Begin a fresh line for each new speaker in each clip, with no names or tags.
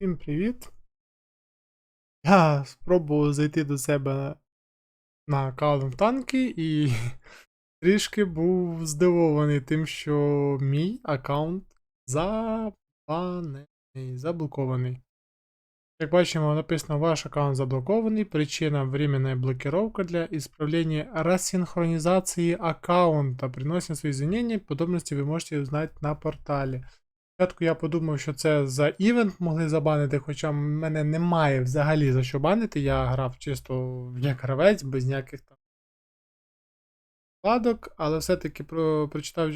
Всім привіт. Я спробував зайти до себе на аккаунт танки і трішки був здивований тим, що мій аккаунт забанений, заблокований. Як бачимо, написано ваш аккаунт заблокований. Причина временная блокировка для исправления рассинхронизации аккаунта. Приносим свои извинения, подробности вы можете узнать на порталі. Спочатку я подумав, що це за івент могли забанити, хоча в мене немає взагалі за що банити. Я грав чисто як гравець, без ніяких там вкладок, але все-таки про, прочитав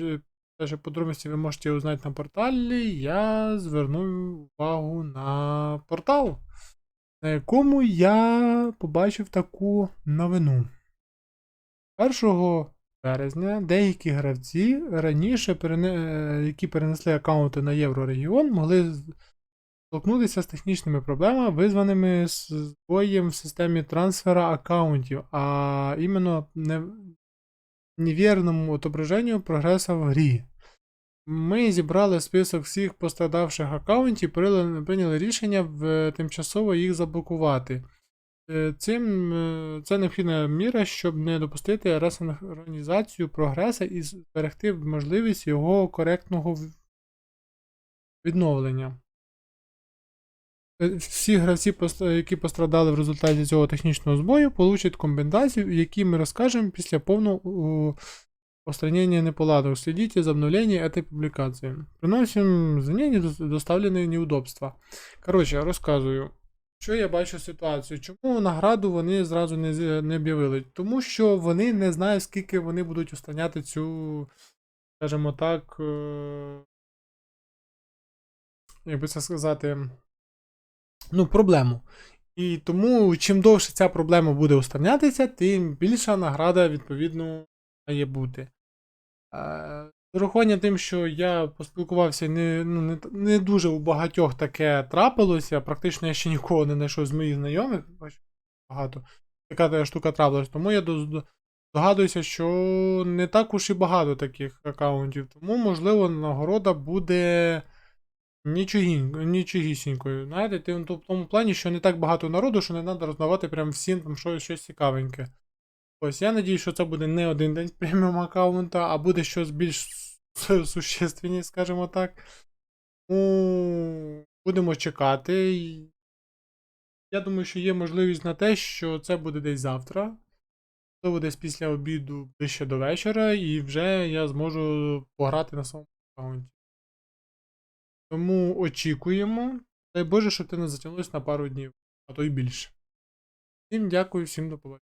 те, що подробності ви можете узнати на порталі. Я звернув увагу на портал, на якому я побачив таку новину. 1 березня деякі гравці раніше, е, які перенесли аккаунти на Єврорегіон, могли столкнутися з технічними проблемами, визваними збоєм в системі трансфера аккаунтів, а іменно не... невірному отображенню прогресу в грі. Ми зібрали список всіх пострадавших аккаунтів, прийняли прийняли рішення в тимчасово їх заблокувати. Е, Цим е, це необхідна міра, щоб не допустити ресинхронізацію прогреса і зберегти можливість його коректного відновлення. Е, Всі гравці, які пострадали в результаті цього технічного збою, получать компенсацію, які ми розкажемо після повного устранения неполадок. Следите за обновлением этой публикации. Приносим извинения доставленные неудобства. Коротше, розказую. Що я бачу ситуацію? Чому награду вони зразу не, не об'явили? Тому що вони не знають, скільки вони будуть устраняти цю, скажімо так, е, як це сказати, ну, проблему. І тому, чим довше ця проблема буде устранятися, тим більша награда, відповідно, має бути. Е, З тим, що я поспілкувався не, ну, не, не дуже у багатьох таке трапилося, практично я ще нікого не знайшов з моїх знайомих, бачу, багато. Така штука трапилась. Тому я догадуюся, що не так уж і багато таких аккаунтів. Тому, можливо, нагорода буде нічогісінькою. Знаєте, в тому плані, що не так багато народу, що не треба роздавати прям всім там щось, щось цікавеньке. Ось я надію, що це буде не один день преміум аккаунта, а буде щось більш су- существенні, скажімо так. Ну, будемо чекати. Я думаю, що є можливість на те, що це буде десь завтра. Можливо, десь після обіду ближче до вечора, і вже я зможу пограти на своєму аккаунті. Тому очікуємо. Дай Боже, щоб ти не затягнулось на пару днів, а то й більше. Всім дякую, всім до побачення.